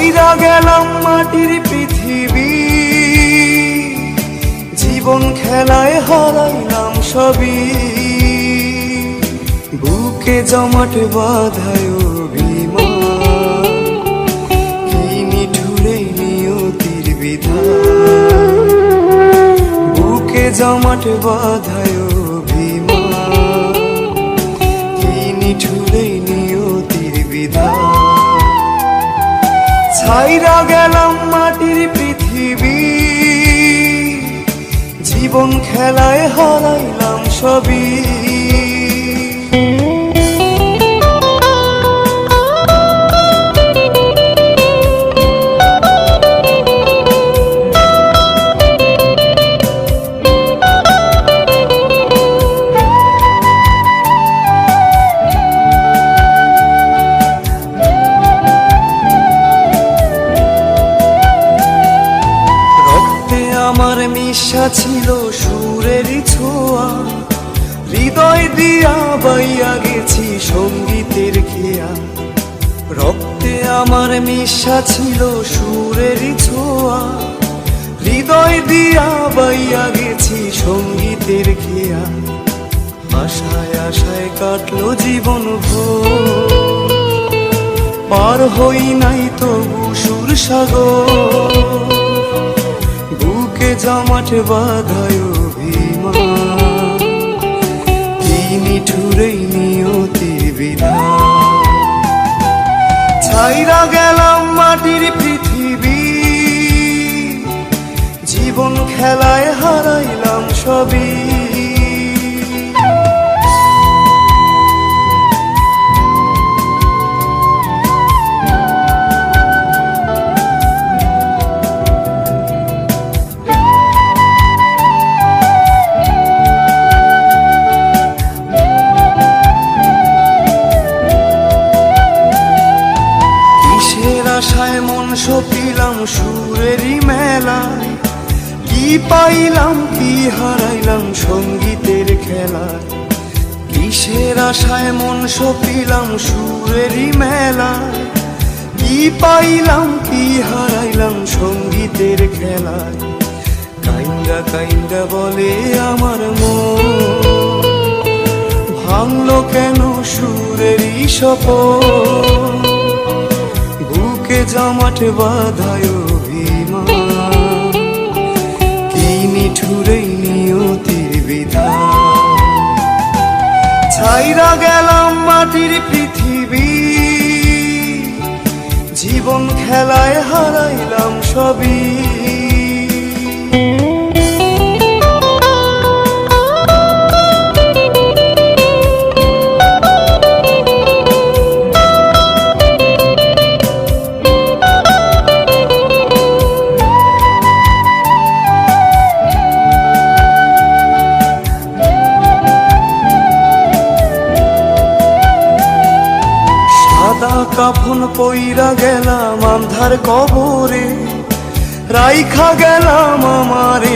ছাইরা গেলাম মাটির পৃথিবী। জীবন খেলায় হারাইলাম সবই। বুকে জমাট বাধায় অভিমান। কি বিধান। বুকে জমাট বাধায় গেলাম মাটির পৃথিবী। জীবন খেলায় হারাইলাম সবই। আমার মিশা ছিল সুরেরই ছোঁয়া। হৃদয় দিয়া বাইয়া গেছি সঙ্গীতের খেয়া। রক্তে আমার মিশা ছিল সুরেরই ছোঁয়া। হৃদয় দিয়া বাইয়া গেছি সঙ্গীতের খেয়া। আশায় আশায় কাটলো জীবন ভোর। পার হই নাই তবু সুর সাগর। बाधायो বাধায় অভিমান। কি নিঠুরেই নিয়তির বিধান। ছাইরা গেলাম মাটির পৃথিবী। জীবন খেলায় হারাইলাম সবই। সুরেরই মেলায় কি পাইলাম, কি হারাইলাম সঙ্গীতের খেলায়? কিসের আশায় মন সপিলাম সুরেরই মেলায়? কি পাইলাম, কি হারাইলাম সঙ্গীতের খেলায়? কাইন্দা কাইন্দা বলে আমার মন। ভাঙলো কেন সুরেরই বুকে জমাট বাধায়। সাদা কাফন পইরা গেলাম আন্ধার কবরে রাইখা গেলাম আমারে।